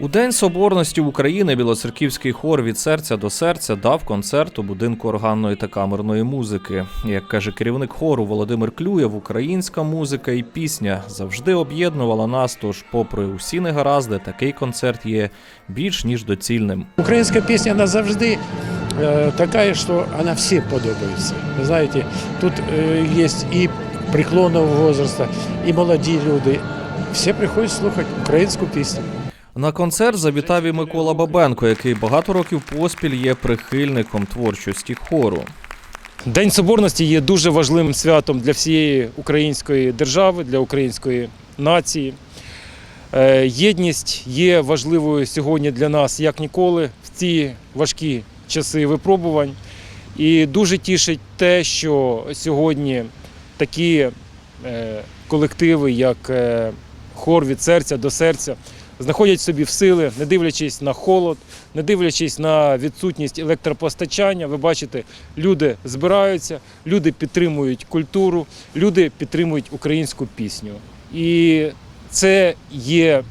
У День Соборності України Білоцерківський хор від серця до серця дав концерт у будинку органної та камерної музики. Як каже керівник хору Володимир Клюєв, українська музика і пісня завжди об'єднувала нас. Тож, попри усі негаразди, такий концерт є більш ніж доцільним. Украинская песня, она завжди э, такая, что она всем подобается. Вы знаете, тут э, есть и преклонного возраста, и молоді люди. Все приходять слухати українську пісню. На концерт завітав і Микола Бабенко, який багато років поспіль є прихильником творчості хору. День Соборності є дуже важливим святом для всієї української держави, для української нації. Е, Єдність є важливою сьогодні для нас як ніколи в ці важкі часи випробувань. І дуже тішить те, що сьогодні такі е, колективи, як е, хор від серця до серця, знаходять собі в сили, не дивлячись на холод, не дивлячись на відсутність електропостачання. Ви бачите, люди збираються, люди підтримують культуру, люди підтримують українську пісню. І це є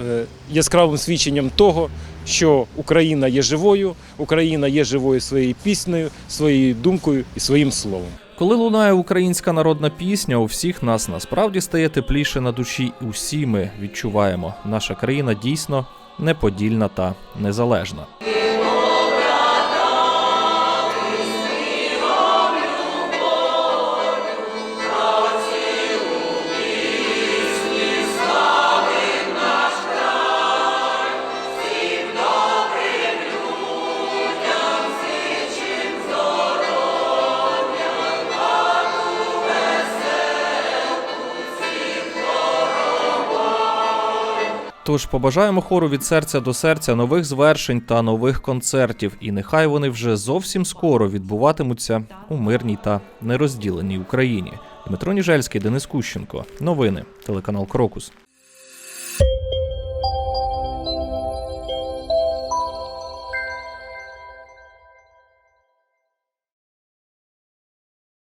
е, яскравим свідченням того, що Україна є живою, Україна є живою своєю піснею, своєю думкою і своїм словом. Коли лунає українська народна пісня, у всіх нас насправді стає тепліше на душі. і Усі ми відчуваємо, наша країна дійсно неподільна та незалежна. Тож побажаємо хору від серця до серця нових звершень та нових концертів, і нехай вони вже зовсім скоро відбуватимуться у мирній та нерозділеній Україні. Дмитро Ніжельський, Денис Кущенко. Новини, телеканал Крокус.